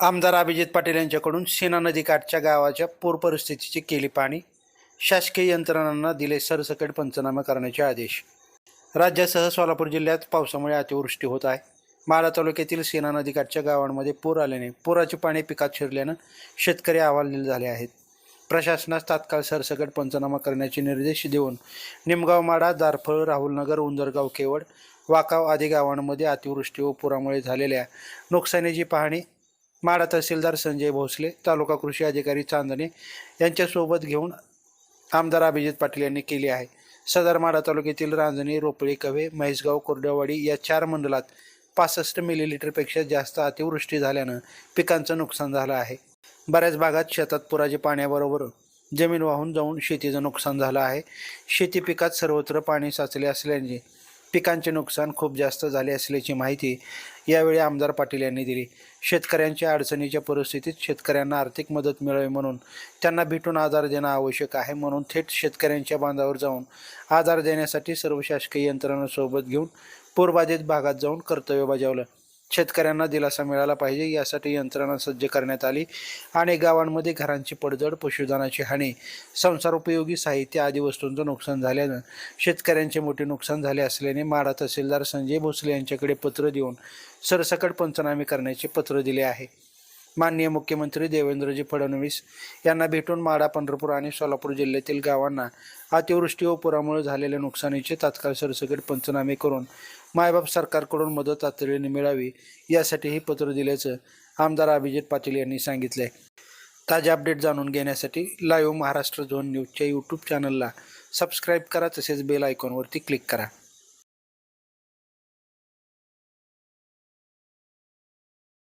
आमदार अभिजित पाटील यांच्याकडून सेना नदीकाठच्या गावाच्या पूर परिस्थितीची केली पाणी. शासकीय यंत्रणांना दिले सरसकट पंचनामे करण्याचे आदेश. राज्यासह सोलापूर जिल्ह्यात पावसामुळे अतिवृष्टी होत आहे. माळा तालुक्यातील सेना नदीकाठच्या गावांमध्ये पूर आल्याने पुराचे पाणी पिकात शिरल्यानं शेतकरी अहवालदिल झाले आहेत. प्रशासनास तात्काळ सरसकट पंचनामा करण्याचे निर्देश देऊन निमगाव माडा दारफळ राहुलनगर उंदरगाव केवड वाकाव आदी गावांमध्ये अतिवृष्टी व पुरामुळे झालेल्या नुकसानीची पाहणी माडा तहसीलदार संजय भोसले तालुका कृषी अधिकारी चांदणे यांच्यासोबत घेऊन आमदार अभिजित पाटील यांनी केली आहे. सदर माडा तालुक्यातील रांजणी रोपळे कवे म्हैसगाव कोरडेवाडी या चार मंडलात पासष्ट मिलीलिटरपेक्षा जास्त अतिवृष्टी झाल्यानं पिकांचं नुकसान झालं आहे. बऱ्याच भागात शेतात पुराच्या पाण्याबरोबर जमीन वाहून जाऊन शेतीचं नुकसान झालं आहे. शेती पिकात सर्वत्र पाणी साचले असल्याने पिकांचे नुकसान खूप जास्त झाले असल्याची माहिती यावेळी आमदार पाटील यांनी दिली. शेतकऱ्यांच्या अडचणीच्या परिस्थितीत शेतकऱ्यांना आर्थिक मदत मिळावी म्हणून त्यांना भेटून आधार देणं आवश्यक आहे म्हणून थेट शेतकऱ्यांच्या बांधावर जाऊन आधार देण्यासाठी सर्व शासकीय यंत्रणांसोबत घेऊन पूरबाधित भागात जाऊन कर्तव्य बजावलं. शेतकऱ्यांना दिलासा मिळाला पाहिजे. यासाठी यंत्रणा सज्ज करण्यात आली. अनेक गावांमध्ये घरांची पडझड पशुधनाची हानी संसारोपयोगी साहित्य आदी वस्तूंचं नुकसान झाल्यानं शेतकऱ्यांचे मोठे नुकसान झाले असल्याने माडा तहसीलदार संजय भोसले यांच्याकडे पत्र देऊन सरसकट पंचनामे करण्याचे पत्र दिले आहे. माननीय मुख्यमंत्री देवेंद्रजी फडणवीस यांना भेटून माडा पंढरपूर आणि सोलापूर जिल्ह्यातील गावांना अतिवृष्टी व पुरामुळे झालेल्या नुकसानीचे तात्काळ सरसकट पंचनामे करून मायबाप सरकारकडून मदत तातडीने मिळावी यासाठी हे पत्र दिल्याचं आमदार अभिजित पाटील यांनी सांगितले ताजे अपडेट जाणून घेण्यासाठी लाईव्ह महाराष्ट्र झोन न्यूजच्या यूट्यूब चॅनलला सबस्क्राईब करा तसेच बेल आयकॉनवरती क्लिक करा.